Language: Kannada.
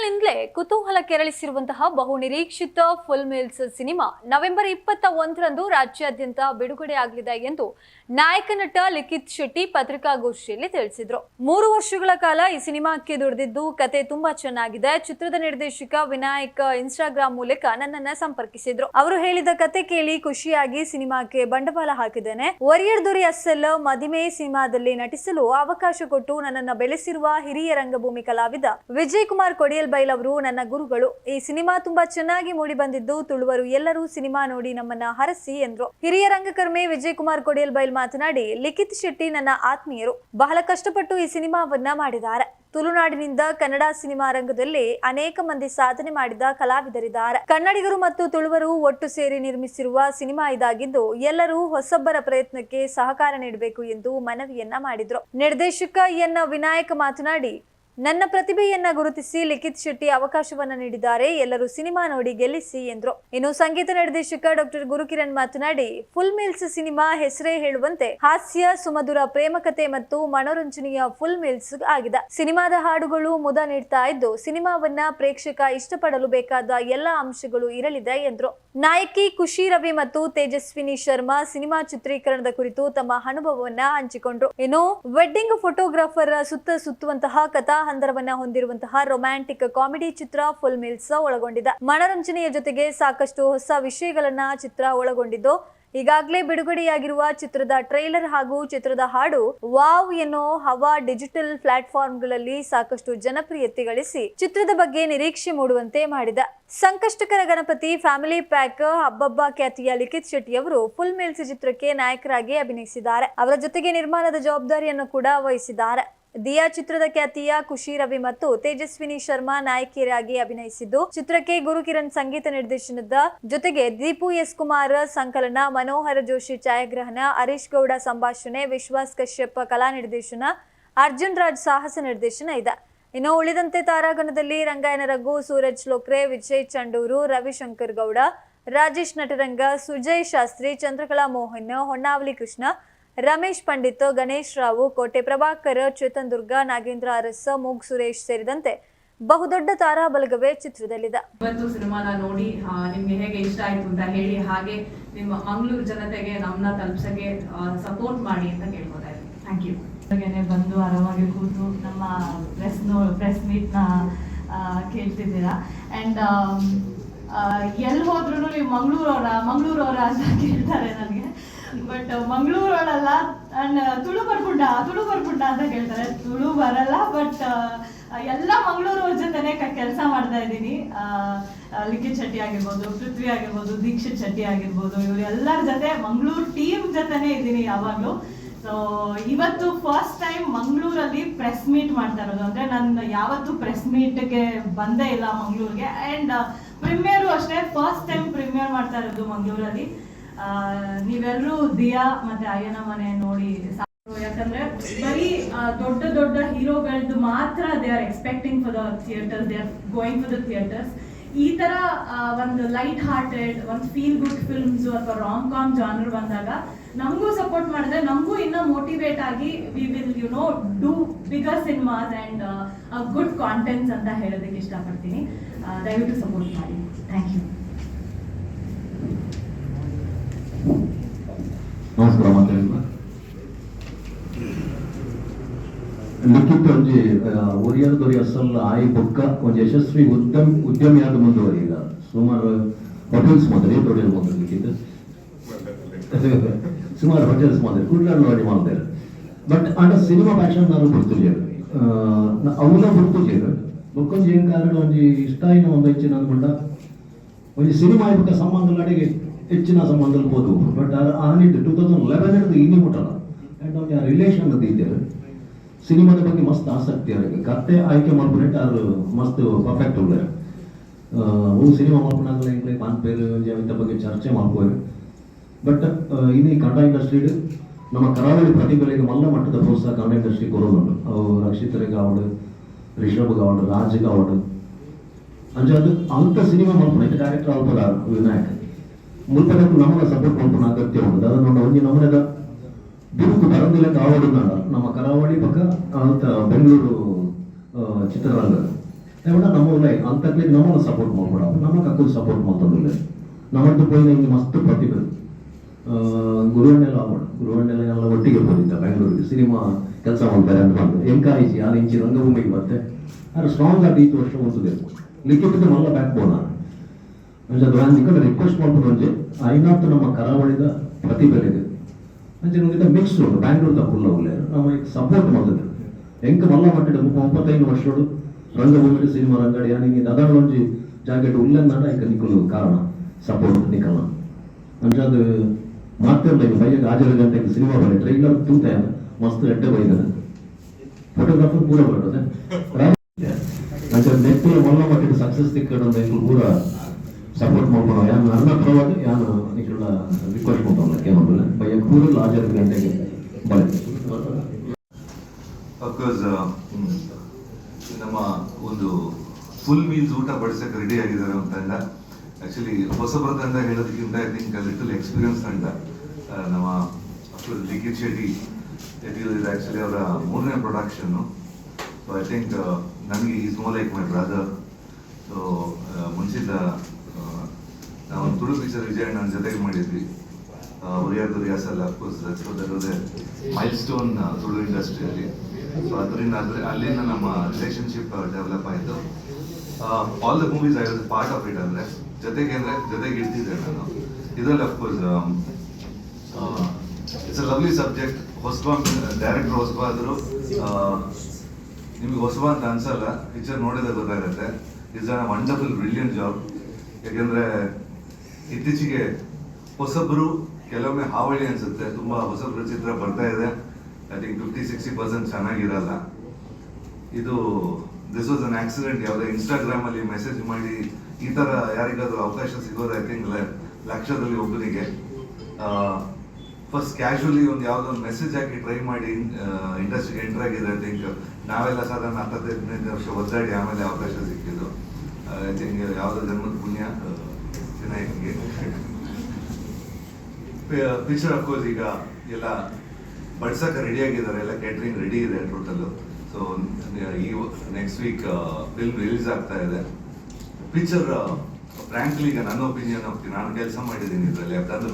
ಟೈಟಲ್ನಿಂದಲೇ ಕುತೂಹಲ ಕೆರಳಿಸಿರುವಂತಹ ಬಹು ನಿರೀಕ್ಷಿತ ಫುಲ್ ಮಿಲ್ಸ್ ಸಿನಿಮಾ ನವೆಂಬರ್ ಇಪ್ಪತ್ತ ಒಂದರಂದು ರಾಜ್ಯಾದ್ಯಂತ ಬಿಡುಗಡೆ ಆಗಲಿದೆ ಎಂದು ನಾಯಕ ನಟ ಲಿಖಿತ್ ಶೆಟ್ಟಿ ಪತ್ರಿಕಾಗೋಷ್ಠಿಯಲ್ಲಿ ತಿಳಿಸಿದ್ರು. ಮೂರು ವರ್ಷಗಳ ಕಾಲ ಈ ಸಿನಿಮಾಕ್ಕೆ ದುಡಿದಿದ್ದು ಕತೆ ತುಂಬಾ ಚೆನ್ನಾಗಿದೆ. ಚಿತ್ರದ ನಿರ್ದೇಶಕ ವಿನಾಯಕ್ ಇನ್ಸ್ಟಾಗ್ರಾಮ್ ಮೂಲಕ ನನ್ನನ್ನ ಸಂಪರ್ಕಿಸಿದ್ರು. ಅವರು ಹೇಳಿದ ಕತೆ ಕೇಳಿ ಖುಷಿಯಾಗಿ ಸಿನಿಮಾಕ್ಕೆ ಬಂಡವಾಳ ಹಾಕಿದ್ದೇನೆ. ವರಿಯರ್ ದುರಿ ಅಸ್ಸಲ್ ಮದಿಮೆ ಸಿನಿಮಾದಲ್ಲಿ ನಟಿಸಲು ಅವಕಾಶ ಕೊಟ್ಟು ನನ್ನನ್ನ ಬೆಳೆಸಿರುವ ಹಿರಿಯ ರಂಗಭೂಮಿ ಕಲಾವಿದ ವಿಜಯ್ ಕುಮಾರ್ ಕೊಡಿಯಲ್ ಬೈಲ್ ಅವರು, ನನ್ನ ಗುರುಗಳು, ಈ ಸಿನಿಮಾ ತುಂಬಾ ಚೆನ್ನಾಗಿ ಮೂಡಿ ಬಂದಿದ್ದು, ತುಳುವರು ಎಲ್ಲರೂ ಸಿನಿಮಾ ನೋಡಿ ನಮ್ಮನ್ನ ಹರಸಿ ಎಂದ್ರು. ಹಿರಿಯ ರಂಗಕರ್ಮಿ ವಿಜಯ್ ಕುಮಾರ್ ಕೊಡಿಯಲ್ ಬೈಲ್ ಮಾತನಾಡಿ, ಲಿಖಿತ್ ಶೆಟ್ಟಿ ನನ್ನ ಆತ್ಮೀಯರು. ಬಹಳ ಕಷ್ಟಪಟ್ಟು ಈ ಸಿನಿಮಾವನ್ನ ಮಾಡಿದ್ದಾರೆ. ತುಳುನಾಡಿನಿಂದ ಕನ್ನಡ ಸಿನಿಮಾ ರಂಗದಲ್ಲಿ ಅನೇಕ ಮಂದಿ ಸಾಧನೆ ಮಾಡಿದ ಕಲಾವಿದರಿದ್ದಾರೆ. ಕನ್ನಡಿಗರು ಮತ್ತು ತುಳುವರು ಒಟ್ಟು ಸೇರಿ ನಿರ್ಮಿಸಿರುವ ಸಿನಿಮಾ ಇದಾಗಿದ್ದು, ಎಲ್ಲರೂ ಹೊಸಬ್ಬರ ಪ್ರಯತ್ನಕ್ಕೆ ಸಹಕಾರ ನೀಡಬೇಕು ಎಂದು ಮನವಿಯನ್ನ ಮಾಡಿದ್ರು. ನಿರ್ದೇಶಕ ಎನ್. ವಿನಾಯಕ್ ಮಾತನಾಡಿ ನನ್ನ ಪ್ರತಿಭೆಯನ್ನ ಗುರುತಿಸಿ ಲಿಖಿತ್ ಶೆಟ್ಟಿ ಅವಕಾಶವನ್ನ ನೀಡಿದ್ದಾರೆ. ಎಲ್ಲರೂ ಸಿನಿಮಾ ನೋಡಿ ಗೆಲ್ಲಿಸಿ ಎಂದ್ರು. ಇನ್ನು ಸಂಗೀತ ನಿರ್ದೇಶಕ ಡಾಕ್ಟರ್ ಗುರುಕಿರಣ್ ಮಾತನಾಡಿ, ಫುಲ್ ಮಿಲ್ಸ್ ಸಿನಿಮಾ ಹೆಸರೇ ಹೇಳುವಂತೆ ಹಾಸ್ಯ, ಸುಮಧುರ, ಪ್ರೇಮಕತೆ ಮತ್ತು ಮನೋರಂಜನೆಯ ಫುಲ್ ಮಿಲ್ಸ್ ಆಗಿದೆ. ಸಿನಿಮಾದ ಹಾಡುಗಳು ಮುದ ನೀಡ್ತಾ ಇದ್ದು, ಸಿನಿಮಾವನ್ನ ಪ್ರೇಕ್ಷಕ ಇಷ್ಟಪಡಲು ಬೇಕಾದ ಎಲ್ಲಾ ಅಂಶಗಳು ಇರಲಿದೆ ಎಂದ್ರು. ನಾಯಕಿ ಖುಷಿ ರವಿ ಮತ್ತು ತೇಜಸ್ವಿನಿ ಶರ್ಮಾ ಸಿನಿಮಾ ಚಿತ್ರೀಕರಣದ ಕುರಿತು ತಮ್ಮ ಅನುಭವವನ್ನ ಹಂಚಿಕೊಂಡ್ರು. ಇನ್ನು ವೆಡ್ಡಿಂಗ್ ಫೋಟೋಗ್ರಾಫರ್ ಸುತ್ತ ಸುತ್ತುವಂತಹ ಕಥಾ ಹಂದರವನ್ನ ಹೊಂದಿರುವಂತಹ ರೊಮ್ಯಾಂಟಿಕ್ ಕಾಮಿಡಿ ಚಿತ್ರ ಫುಲ್ ಮಿಲ್ಸ್ ಒಳಗೊಂಡಿದೆ. ಮನರಂಜನೆಯ ಜೊತೆಗೆ ಸಾಕಷ್ಟು ಹೊಸ ವಿಷಯಗಳನ್ನ ಚಿತ್ರ ಒಳಗೊಂಡಿದ್ದು. ಈಗಾಗಲೇ ಬಿಡುಗಡೆಯಾಗಿರುವ ಚಿತ್ರದ ಟ್ರೈಲರ್ ಹಾಗೂ ಚಿತ್ರದ ಹಾಡು ವಾವ್ ಎನ್ನೋ ಹವಾ ಡಿಜಿಟಲ್ ಪ್ಲಾಟ್ಫಾರ್ಮ್ಗಳಲ್ಲಿ ಸಾಕಷ್ಟು ಜನಪ್ರಿಯತೆ ಗಳಿಸಿ ಚಿತ್ರದ ಬಗ್ಗೆ ನಿರೀಕ್ಷೆ ಮೂಡುವಂತೆ ಮಾಡಿದ. ಸಂಕಷ್ಟಕರ ಗಣಪತಿ, ಫ್ಯಾಮಿಲಿ ಪ್ಯಾಕ್, ಹಬ್ಬಬ್ಬ ಖ್ಯಾತಿಯ ಲಿಖಿತ್ ಶೆಟ್ಟಿ ಅವರು ಫುಲ್ ಮಿಲ್ಸ್ ಚಿತ್ರಕ್ಕೆ ನಾಯಕರಾಗಿ ಅಭಿನಯಿಸಿದ್ದಾರೆ. ಅವರ ಜೊತೆಗೆ ನಿರ್ಮಾಣದ ಜವಾಬ್ದಾರಿಯನ್ನು ಕೂಡ ವಹಿಸಿದ್ದಾರೆ. ದಿಯಾ ಚಿತ್ರದ ಖ್ಯಾತಿಯ ಖುಷಿ ರವಿ ಮತ್ತು ತೇಜಸ್ವಿನಿ ಶರ್ಮಾ ನಾಯಕಿಯರಾಗಿ ಅಭಿನಯಿಸಿದ್ದು, ಚಿತ್ರಕ್ಕೆ ಗುರುಕಿರಣ್ ಸಂಗೀತ ನಿರ್ದೇಶನದ ಜೊತೆಗೆ ದೀಪು ಎಸ್ ಕುಮಾರ್, ಸಂಕಲನ, ಮನೋಹರ ಜೋಶಿ ಛಾಯಾಗ್ರಹಣ, ಹರೀಶ್ ಗೌಡ ಸಂಭಾಷಣೆ, ವಿಶ್ವಾಸ್ ಕಶ್ಯಪ್ ಕಲಾ ನಿರ್ದೇಶನ, ಅರ್ಜುನ್ ರಾಜ್ ಸಾಹಸ ನಿರ್ದೇಶನ ಇದೆ. ಇನ್ನು ಉಳಿದಂತೆ ತಾರಾಗಣದಲ್ಲಿ ರಂಗಾಯನ ರಘು, ಸೂರಜ್ ಲೋಕ್ರೆ, ವಿಜಯ್ ಚಂಡೂರು, ರವಿಶಂಕರ್ ಗೌಡ, ರಾಜೇಶ್ ನಟರಂಗ, ಸುಜಯ್ ಶಾಸ್ತ್ರಿ, ಚಂದ್ರಕಲಾ ಮೋಹನ್ ಹೊನ್ನಾವಲಿ ಕೃಷ್ಣ ರಮೇಶ್ ಪಂಡಿತ್ ಗಣೇಶ್ ರಾವು ಕೋಟೆ ಪ್ರಭಾಕರ್ ಚೇತನ್ ದುರ್ಗಾ ನಾಗೇಂದ್ರ ಅರಸ ಮೂಗ್ ಸುರೇಶ್ ಸೇರಿದಂತೆ ಬಹುದೊಡ್ಡ ತಾರಾ ಬಲಗವೇ ಚಿತ್ರದಲ್ಲಿದೆ. ಇವತ್ತು ಸಿನಿಮಾನ ನೋಡಿ ನಿಮ್ಗೆ ಹೇಗೆ ಇಷ್ಟ ಆಯ್ತು ಅಂತ ಹೇಳಿ ಹಾಗೆ ನಿಮ್ಮ ಮಂಗಳೂರು ಜನತೆಗೆ ನಮ್ಮನ್ನ ತಲುಪಿಸಕ್ಕೆ ಸಪೋರ್ಟ್ ಮಾಡಿ ಅಂತ ಕೇಳ್ಕೊತಾ ಇದ್ದೀನಿ. ಥ್ಯಾಂಕ್ ಯು ಬಂದು ಆರಾಮಾಗಿ ಕೂತು ನಮ್ಮ ಪ್ರೆಸ್ ನೋ ಪ್ರೆಸ್ ಮೀಟ್ನ ಕೇಳ್ತಿದ್ದೀರಾ. ಆ್ಯಂಡ್ ಎಲ್ಲಿ ಹೋದ್ರು ನೀವು ಮಂಗಳೂರವರ ಮಂಗಳೂರವರ ಅಂತ ಕೇಳ್ತಾರೆ ನನಗೆ. ಬಟ್ ಮಂಗಳೂರವಳಲ್ಲ ಅಂಡ್ ತುಳು ಬರ್ಪುಂಡ ತುಳು ಬರ್ಪುಂಡ ಅಂತ ಕೇಳ್ತಾರೆ. ತುಳು ಬರಲ್ಲ ಬಟ್ ಎಲ್ಲ ಮಂಗಳೂರವ್ರ ಜೊತೆನೆ ಕೆಲಸ ಮಾಡ್ತಾ ಇದ್ದೀನಿ. ಲಿಖಿತ್ ಶೆಟ್ಟಿ ಆಗಿರ್ಬೋದು, ಪೃಥ್ವಿ ಆಗಿರ್ಬೋದು, ದೀಕ್ಷಿತ್ ಶೆಟ್ಟಿ ಆಗಿರ್ಬೋದು, ಇವ್ರು ಎಲ್ಲರ ಜೊತೆ ಮಂಗಳೂರು ಟೀಮ್ ಜೊತೆನೆ ಇದ್ದೀನಿ ಯಾವಾಗಲೂ. ಸೊ ಇವತ್ತು ಫಸ್ಟ್ ಟೈಮ್ ಮಂಗಳೂರಲ್ಲಿ ಪ್ರೆಸ್ ಮೀಟ್ ಮಾಡ್ತಾ ಇರೋದು. ಅಂದ್ರೆ ನಾನು ಯಾವತ್ತೂ ಪ್ರೆಸ್ ಮೀಟ್ಗೆ ಬಂದೇ ಇಲ್ಲ ಮಂಗಳೂರಿಗೆ. ಅಂಡ್ ಪ್ರಿಮಿಯರು ಅಷ್ಟೇ ಫಸ್ಟ್ ಟೈಮ್ ಪ್ರಿಮಿಯರ್ ಮಾಡ್ತಾ ಇರೋದು ಮಂಗಳೂರಲ್ಲಿ ನೀವೆಲ್ಲರೂ ದಿಯಾ ಮತ್ತೆ ಅಯ್ಯನ ಮನೆ ನೋಡಿ. ಯಾಕಂದ್ರೆ ಬರೀ ದೊಡ್ಡ ದೊಡ್ಡ ಹೀರೋಗಳದ್ದು ಮಾತ್ರ they are expecting for the theatre they are going for the theatres ಈ ತರ ಒಂದು ಲೈಟ್ ಹಾರ್ಟೆಡ್ ಒಂದು ಫೀಲ್ ಗುಡ್ ಫಿಲ್ಮ್ಸ್ ಅಥವಾ ರಾಂಗ್ ಕಾಮ್ ಜಾನರ್ ಬಂದಾಗ ನಮಗೂ ಸಪೋರ್ಟ್ ಮಾಡಿದ್ರೆ, ನಮಗೂ ಇನ್ನೂ ಮೋಟಿವೇಟ್ ಆಗಿ we will you know do bigger cinemas and good contents ಅಂತ ಹೇಳೋದಕ್ಕೆ ಇಷ್ಟಪಡ್ತೀನಿ. ದಯವಿಟ್ಟು ಸಪೋರ್ಟ್ ಮಾಡಿ. ಥ್ಯಾಂಕ್ ಯು ನಮಸ್ಕಾರ ಲಿಖಿತ್ ಒಂಜಿ ಒರಿಯರ್ ದೊರಿ ಅಸಲ್ ಆಯಿ ಬೊಕ್ಕ ಒಂಜಿ ಯಶಸ್ವಿ ಉದ್ಯಮ ಉದ್ಯಮಿಯಾದ ಮುಂದುವರಿಗ ಸುಮಾರು ಹೋಟೆಲ್ಸ್ ಮಾದರಿ ಹೋಟೆಲ್ ಮೊದಲು ಲಿಖಿತ ಸುಮಾರು ಹೋಟೆಲ್ಸ್ ಮಾದರಿ ಕುಳ್ಳಾಡು ನೋಡಿ ಮಾಡ್ತಾರೆ ಬಟ್ ಆಂಡ ಸಿನಿಮಾ ಪ್ಯಾಷನ್ ನಾನು ಬಿಡ್ತಿದ್ದೇವೆ ಅವನ್ನ ಬಿಡ್ತಿದ್ದೇವೆ ಬೊಕ್ಕೊಂಜಿ ಏನ್ ಕಾರಣ ಒಂಜಿ ಇಷ್ಟ ಆಯ್ನ ಒಂದು ಹೆಚ್ಚಿನ ಅನ್ಕೊಂಡ. ಒಂಜಿ ಸಿನಿಮಾ ಇಬ್ಬಕ ಸಂಬಂಧಗಳಿಗೆ ಹೆಚ್ಚಿನ ಸಂಬಂಧದಲ್ಲಿ ಹೋದವು ಬಟ್ ಆನಿಟ್ಟು ಟೂ ತೌಸಂಡ್ ಲೆವೆನ್ ಹಿಡಿದು ಇನ್ನೂ ಮುಟ್ಟಲ್ಲ. ಆ್ಯಂಡ್ ಒಂದು ರಿಲೇಷನ್ ಅದು ಇದ್ದೇವೆ ಸಿನಿಮಾದ ಬಗ್ಗೆ ಮಸ್ತ್ ಆಸಕ್ತಿ ಅವರಿಗೆ. ಕತೆ ಆಯ್ಕೆ ಮಾಡ್ಬಿಟ್ಟು ಅವ್ರು ಮಸ್ತ್ ಪರ್ಫೆಕ್ಟ್ ಉಳ್ಳಾರೆ ಒಂದು ಸಿನಿಮಾ ಮಾಡ್ಕೊಂಡಾಗಲೇ ಪಾನ್ ಪೇರ್ ಇಂಥ ಬಗ್ಗೆ ಚರ್ಚೆ ಮಾಡ್ಬೋದು ಬಟ್ ಈ ಕನ್ನಡ ಇಂಡಸ್ಟ್ರಿಡ್, ನಮ್ಮ ಕರಾವಳಿ ಪ್ರತಿಭೆಗಳಿಗೆ ಮಲ್ಲ ಮಟ್ಟದ ಪ್ರೋತ್ಸಾಹ ಕನ್ನಡ ಇಂಡಸ್ಟ್ರಿ ಕೊರೋದು ಅವು ರಕ್ಷಿತರಿಗೆ ರಿಷಭ್ ರಿಷಬ್ಗೆ ರಾಜ್ ರಾಜ್ಗೆ ಅಂದ್ರೆ ಅದು ಅಂತ ಸಿನಿಮಾ ಮಾಡ್ಕೊಂಡು ಡೈರೆಕ್ಟರ್ ಅಲ್ಪದ ವಿನಾಯಕ್. ಮುಲ್ಪನಕ್ಕೂ ನಮ್ಮನ್ನ ಸಪೋರ್ಟ್ ಮಾಡ್ಕೊಂಡು ಅಗತ್ಯ ಉಂಟು. ಅದನ್ನು ಒಂಜಿ ನಮ್ಮನೆದ ಬಿರುಕು ಬರಂಗಿಲ್ಲ ಕಾವಡು ನಮ್ಮ ಕರಾವಳಿ ಪಕ್ಕ ಅಂತ ಬೆಂಗಳೂರು ಚಿತ್ರರಂಗ. ಏವಡ ನಮ್ಮ ಉಳ್ಳೇ ಅಂತಕ್ಲಿಗೆ ನಮ್ಮನ್ನು ಸಪೋರ್ಟ್ ಮಾಡ್ಬೇಡ ನಮ್ಮ ಕಕ್ಕಲು ಸಪೋರ್ಟ್ ಮಾಡ್ತೊಂಡಿಲ್ಲ ನಮ್ಮದ್ದು ಪೋಯಿ ನನಗೆ ಮಸ್ತ್ ಪ್ರತಿಭೆ. ಗುರುವಣ್ಣೆಲ್ಲ ಆಗೋಣ ಗುರುವಣ್ಣೆಲ್ಲ ಎಲ್ಲ ಒಟ್ಟಿಗೆ ಬಂದಿದ್ದ ಬೆಂಗಳೂರಿಗೆ. ಸಿನಿಮಾ ಕೆಲಸ ಮಾಡ್ತಾರೆ ಅಂತ ಬಂದು. ಎನ್ಕರೇಜ್ ಯಾರು ಇಂಚಿ ರಂಗಭೂಮಿಗೆ ಬರ್ತೆ ಆದ್ರೆ ಸ್ಟ್ರಾಂಗ್ ಆಗಿ ಇತ್ತು ವರ್ಷ ಒಂದು ಲಿಕ್ಕಿಟ್ಟು ಮಲ್ಲ ಬ್ಯಾಕ್ ಬೋನ ಅಂಜೆ ದ್ವಾಂಜಿಕ ರಿಕ್ವೆಸ್ಟ್ ಮಾಡ್ಬೋದು ಅಂಜೆ. ಐನಾಥ್ ನಮ್ಮ ಕರಾವಳಿದ ಪ್ರತಿಭೆ ಇದೆ ಅಂಚೆ ನಮಗೆ ಮಿಕ್ಸ್ ಉಂಟು. ಬ್ಯಾಂಗ್ಳೂರ್ದ ಫುಲ್ ಅವಲೆ ನಮ್ಮ ಸಪೋರ್ಟ್ ಮಾಡಿದ್ರು ಎಂಕ ಮಲ್ಲ ಮಟ್ಟಿಡ ಒಂಬತ್ತೈದು ವರ್ಷಗಳು ರಂಗಭೂಮಿ ಸಿನಿಮಾ ರಂಗಡಿ. ಯಾನಿಗೆ ದಾದಾಳ ಒಂಜಿ ಜಾಕೆಟ್ ಉಲ್ಲಂದಾಡ ಈಗ ನಿಕ್ಕಲು ಕಾರಣ. ಸಪೋರ್ಟ್ ನಿಕ್ಕಲ್ಲ ಅಂದ್ರೆ ಮಾತಿರ್ಲ ಈಗ ಬೈಯಕ್ಕೆ ಆಜರ ಗಂಟೆಗೆ ಸಿನಿಮಾ ಬರೀ ಟ್ರೈಲರ್ ತೂತ ಮಸ್ತ್ ಎಡ್ಡೆ ಬೈದದ ಫೋಟೋಗ್ರಾಫರ್ ಪೂರ ಬರ್ತದೆ. ಅಂಚ ನೆಟ್ಟಿನ ಮಲ್ಲ ಮಟ್ಟಿಡ ಸಕ್ಸಸ್ ತಿಕ್ಕಡ ಪೂರ ಸಪೋರ್ಟ್ ಮಾಡ್ಕೊಂಡು ಯಾರು ನನ್ನ ಪರವಾಗಿ ಯಾರು ನಿಕ್ಕೆಲ್ಲ ರಿಕ್ವೆಸ್ಟ್ ಮಾಡ್ತಾವಲ್ಲ ಕೇಳೋದಿಲ್ಲ ಬೈಯಕ್ಕೆ ಪೂರ ಆಜರ ಗಂಟೆಗೆ ಬಳೆ ಅಫ್ಕೋರ್ಸ್ ನಮ್ಮ ಒಂದು ಫುಲ್ ಮೀಲ್ಸ್ ಊಟ ಬಡಿಸಕ್ಕೆ ರೆಡಿ ಆಗಿದ್ದಾರೆ ಅಂತ ತಂಡ ಆ್ಯಕ್ಚುಲಿ ಹೊಸಬರ ಹೇಳೋದಕ್ಕಿಂತ ಐ ಥಿಂಕ್ ಲಿಟಲ್ ಎಕ್ಸ್ಪೀರಿಯನ್ಸ್ ಅಂತ. ನಮ್ಮ ಅಫ್ಕೋರ್ಸ್ ಲಿಖಿತ್ ಶೆಟ್ಟಿ ಇದು ಆ್ಯಕ್ಚುಲಿ ಅವರ ಮೂರನೇ ಪ್ರೊಡಕ್ಷನ್ನು ಸೊ ಐ ಥಿಂಕ್ ನನಗೆ is more like my brother so ಮುಂಚಿಂದ ಆ, ನಾವು ತುಳು ಪಿಕ್ಚರ್ ವಿಜಯ್ ಜೊತೆಗೆ ಮಾಡಿದ್ವಿ. ಉರಿಯಾದ ರಿಯಾಸಲ್ಲ ಅಫ್ಕೋರ್ಸ್ ಮೈಲ್ ಸ್ಟೋನ್ ತುಳು ಇಂಡಸ್ಟ್ರಿಯಲ್ಲಿ ಸೊ ಅದರಿಂದ ಅದ್ರ ಅಲ್ಲಿಂದ ನಮ್ಮ ರಿಲೇಷನ್ಶಿಪ್ ಡೆವಲಪ್ ಆಯಿತು. All the movies I was part of it ಅಂದರೆ, ಜೊತೆಗೆ ಅಂದರೆ, ಜೊತೆಗೆ ಇರ್ತಿದ್ದೆ ನಾನು. ಇದರಲ್ಲಿ of course it's a lovely subject ಹೊಸಬ director ಹೊಸಬ ಆದರೂ ನಿಮ್ಗೆ ಹೊಸಬ ಅಂತ ಅನ್ಸಲ್ಲ ಪಿಕ್ಚರ್ ನೋಡಿದ್ರೆ ಗೊತ್ತಾಗುತ್ತೆ. It's a wonderful brilliant job ಯಾಕೆಂದ್ರೆ ಇತ್ತೀಚೆಗೆ ಹೊಸಬ್ರು, ಕೆಲವೊಮ್ಮೆ ಹಾವಳಿ ಅನ್ಸುತ್ತೆ, ತುಂಬಾ ಹೊಸಬ್ರು ಚಿತ್ರ ಬರ್ತಾ ಇದೆ. I think fifty sixty percent ಚೆನ್ನಾಗಿರಲ್ಲ. ಇದು ದಿಸ್ ವಾಸ್ ಅನ್ ಆಕ್ಸಿಡೆಂಟ್ ಯಾವುದೇ ಇನ್ಸ್ಟಾಗ್ರಾಮ್ ಅಲ್ಲಿ ಮೆಸೇಜ್ ಮಾಡಿ, ಈ ತರ ಯಾರಿಗಾದ್ರೂ ಅವಕಾಶ ಸಿಗೋದು ಐ ಥಿಂಕ್ ಲಕ್ಷದಲ್ಲಿ ಒಬ್ಬನಿಗೆ ಫಸ್ಟ್ ಕ್ಯಾಶುವಲಿ ಒಂದು ಯಾವುದೋ ಒಂದು ಮೆಸೇಜ್ ಹಾಕಿ ಟ್ರೈ ಮಾಡಿ ಇಂಡಸ್ಟ್ರಿಗೆ ಎಂಟರ್ ಆಗಿದೆ ಐ ಥಿಂಕ್ ನಾವೆಲ್ಲ ಸಾಧಾರಣ ಹತ್ತತ್ತು ಹದಿನೈದು ವರ್ಷ ಒದ್ದಾಡಿ, ಆಮೇಲೆ ಅವಕಾಶ ಸಿಕ್ಕಿದ್ದು. ಐ ಥಿಂಕ್ ಯಾವುದೋ ಜನ್ಮದ ಪುಣ್ಯ ಪಿಕ್ಚರ್ ಅಫ್ಕೋರ್ಸ್ ಈಗ ಎಲ್ಲ ಬಡ್ಸಕ್ಕೆ ರೆಡಿ ಆಗಿದ್ದಾರೆ, ಎಲ್ಲ ಕ್ಯಾಟ್ರಿಂಗ್ ರೆಡಿ ಇದೆ ಟೋಟಲ್ ಸೊ ಈ ನೆಕ್ಸ್ಟ್ ವೀಕ್ ಫಿಲ್ಮ್ ರಿಲೀಸ್ ಆಗ್ತಾ ಇದೆ. ಪಿಕ್ಚರ್ ಫ್ರಾಂಕ್ಲಿ ಈಗ ನನ್ನ ಒಪಿನಿಯನ್ ನಾನು ಕೆಲಸ ಮಾಡಿದ್ದೀನಿ ಇದರಲ್ಲಿ. ಯಾಕಂದ್ರೆ